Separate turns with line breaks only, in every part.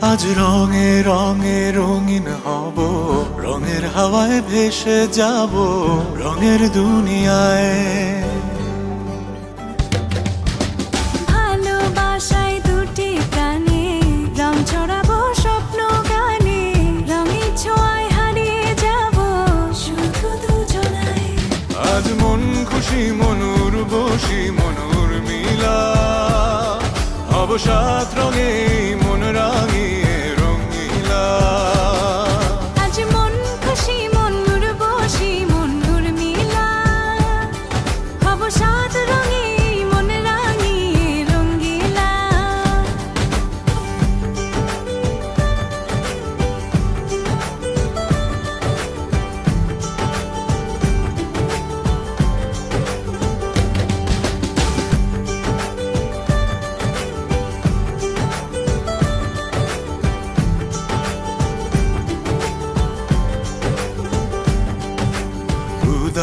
আজ রঙে রঙে রঙিন হব রঙের হাওয়ায় ভেসে যাব রঙের দুনিয়ায়।
ভালোবাসায় দুটি রং ছড়াবো স্বপ্ন গানে রঙের ছোঁয়ায় হারিয়ে যাব শুধু দুজনায়
আজ মন খুশি মনুর বসি মনুর মিলা অবসাদ রঙে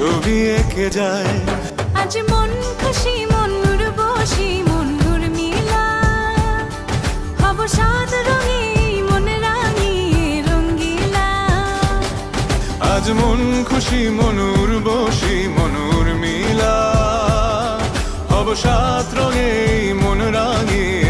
ছবি এঁকে যায়।
আজ মন খুশি মন বসি মন মিলা। হব সাত রঙে মন রাঙিয়ে রঙ্গিলা
আজ মন খুশি মনুর বসি মনুর মিলা। হব সাত রঙে মন রাঙিয়ে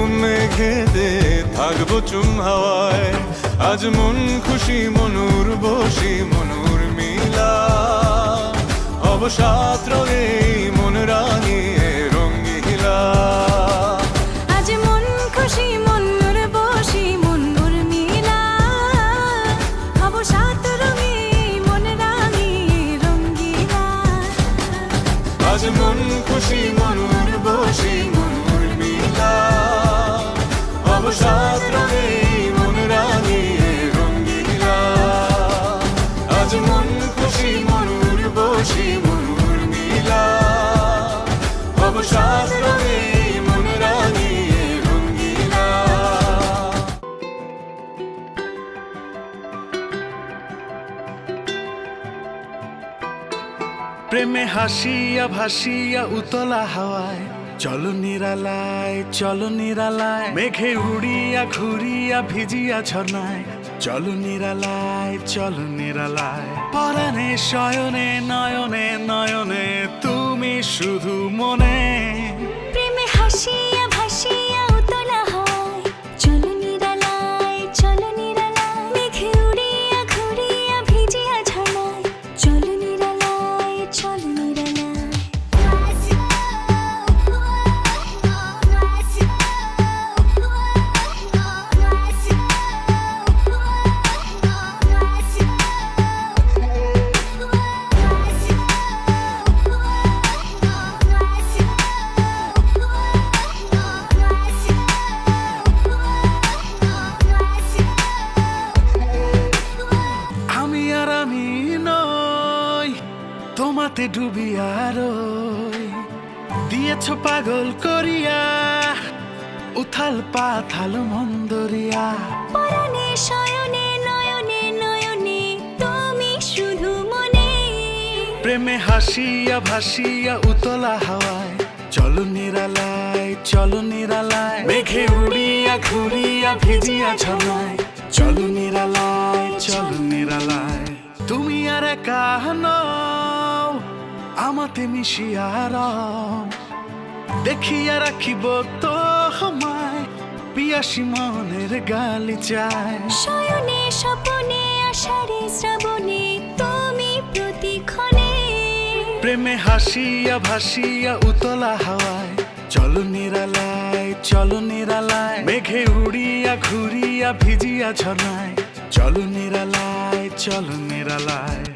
ঘুম ঘেতে থাকব চুম হাওয়ায়। আজ মন খুশি, মনুর বসি, মনুর মিলা। অবসাদ রঙে মন রাঙিয়ে রঙ্গিলা
প্রেমে হাসিয়া ভাসিয়া উতলা হাওয়ায়, চলো নিরালায় চলো নিরালায়, মেঘে উড়িয়া ঘুরিয়া ভিজিয়া ছনায় চলো নিরালায় চলো নিরালায়। পরাণে, শয়নে, নয়নে নয়নে, তুমি শুধু মনে।
প্রেমে হাসিয়া
তোমাতে ডুবিয়া রই দিয়েছ পাগল করিয়া উথাল পাথাল মন্দরিয়া।
পরাণে শয়নে নয়নে নয়নে তুমি শুধু মনে।
প্রেমে হাসিয়া ভাসিয়া উতলা হাওয়ায় চলো নিরালায় চলো নিরালায়। মেঘে উড়িয়া ঘুরিয়া ভিজিয়া ঝর্ণায় চলো নিরালায় চলো নিরালায়। তুমি আর একা নও। আমাতে মিশিয়া রও দেখিয়া রাখিব তো আমায় পিয়াসি মনের গালি চায়।
শয়নে স্বপনে আষাঢ়ে শ্রাবণে তুমি প্রতিক্ষণে।
প্রেমে হাসিয়া ভাসিয়া উতলা হাওয়ায় চলো নিরালায় চলো নিরালায়। মেঘে উড়িয়া ঘুরিয়া ভিজিয়া ঝর্ণায় চলো নিরালায় চলো নিরালায়।